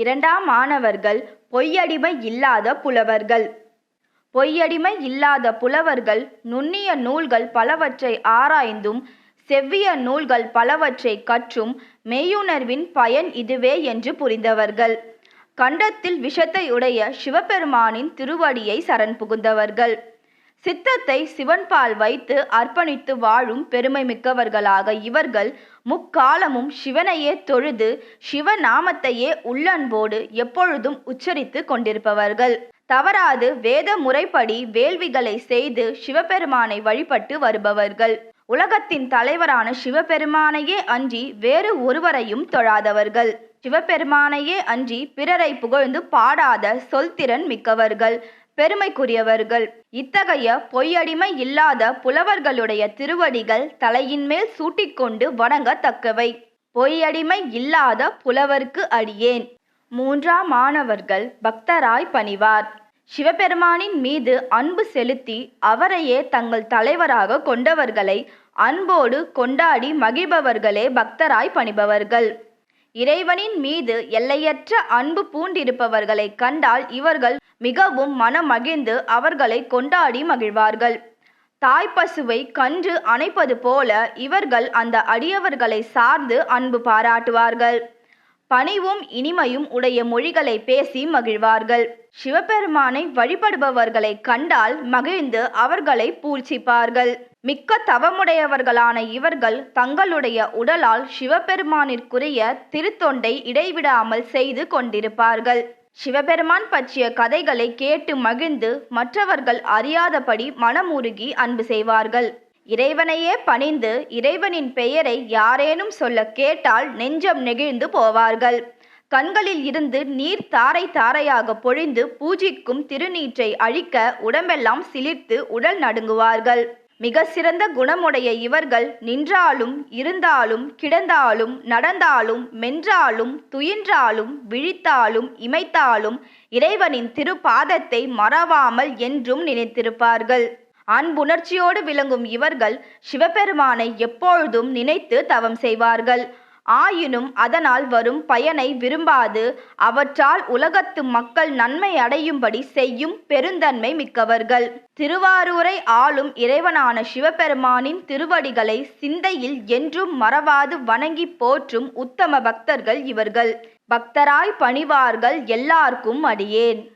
இரண்டாம் மாணவர்கள் பொய்யடிமை இல்லாத புலவர்கள். பொய்யடிமை இல்லாத புலவர்கள் நுண்ணிய நூல்கள் பலவற்றை ஆராய்ந்தும் செவ்விய நூல்கள் பலவற்றை கற்றும் மெய்யுணர்வின் பயன் இதுவே என்று புரிந்தவர்கள். கண்டத்தில் விஷத்தை உடைய சிவபெருமானின் திருவடியை சரண் புகுந்தவர்கள். சித்தத்தை சிவன்பால் வைத்து அர்ப்பணித்து வாழும் பெருமை மிக்கவர்களாக இவர்கள் முக்காலமும் சிவனையே தொழுது சிவநாமத்தையே உள்ளன்போடு எப்பொழுதும் உச்சரித்து கொண்டிருப்பவர்கள். தவறாது வேத முறைப்படி வேள்விகளை செய்து சிவபெருமானை வழிபட்டு வருபவர்கள். உலகத்தின் தலைவரான சிவபெருமானையே அன்றி வேறு ஒருவரையும் தொழாதவர்கள். சிவபெருமானையே அன்றி பிறரை புகழ்ந்து பாடாத சொல்திறன் மிக்கவர்கள். பெருமைக்குரியவர்கள். இத்தகைய பொய்யடிமை இல்லாத புலவர்களுடைய திருவடிகள் தலையின் மேல் சூட்டிக்கொண்டு வணங்கத்தக்கவை. பொய்யடிமை இல்லாத புலவர்க்கு அடியேன். மூன்றாம் மாணவர்கள் பக்தராய் பணிவார். சிவபெருமானின் மீது அன்பு செலுத்தி அவரையே தங்கள் தலைவராக கொண்டவர்களை அன்போடு கொண்டாடி மகிழ்பவர்களே பக்தராய் பணிபவர்கள். இறைவனின் மீது எல்லையற்ற அன்பு பூண்டிருப்பவர்களை கண்டால் இவர்கள் மிகவும் மனமகிழ்ந்து அவர்களை கொண்டாடி மகிழ்வார்கள். தாய்ப்பசுவை கன்று அணைப்பது போல இவர்கள் அந்த அடியவர்களை சார்ந்து அன்பு பாராட்டுவார்கள். பணிவும் இனிமையும் உடைய மொழிகளை பேசி மகிழ்வார்கள். சிவபெருமானை வழிபடுபவர்களை கண்டால் மகிழ்ந்து அவர்களை பூர்ச்சிப்பார்கள் மிக்க தவமுடையவர்களான இவர்கள் தங்களுடைய உடலால் சிவபெருமானிற்குரிய திருத்தொண்டை இடைவிடாமல் செய்து கொண்டிருப்பார்கள். சிவபெருமான் பற்றிய கதைகளை கேட்டு மகிழ்ந்து மற்றவர்கள் அறியாதபடி மனமுருகி அன்பு செய்வார்கள். இறைவனையே பணிந்து இறைவனின் பெயரை யாரேனும் சொல்ல கேட்டால் நெஞ்சம் நெகிழ்ந்து போவார்கள். கண்களில் இருந்து நீர் தாரை தாரையாக பொழிந்து பூஜிக்கும் திருநீற்றை அழிக்க உடம்பெல்லாம் சிலிர்த்து உடல் நடுங்குவார்கள். மிக சிறந்த குணமுடைய இவர்கள் நின்றாலும் இருந்தாலும் கிடந்தாலும் நடந்தாலும் மென்றாலும் துயின்றாலும் விழித்தாலும் இமைத்தாலும் இறைவனின் திருப்பாதத்தை மறவாமல் என்றும் நினைத்திருப்பார்கள். அன்புணர்ச்சியோடு விளங்கும் இவர்கள் சிவபெருமானை எப்பொழுதும் நினைத்து தவம் செய்வார்கள். ஆயினும் அதனால் வரும் பயனை விரும்பாது. அவற்றால் உலகத்து மக்கள் நன்மை அடையும்படி செய்யும் பெருந்தன்மை மிக்கவர்கள். திருவாரூரை ஆளும் இறைவனான சிவபெருமானின் திருவடிகளை சிந்தையில் என்றும் மறவாது வணங்கி போற்றும் உத்தம பக்தர்கள் இவர்கள். பக்தராய் பணிவார்கள் எல்லார்க்கும் அடியேன்.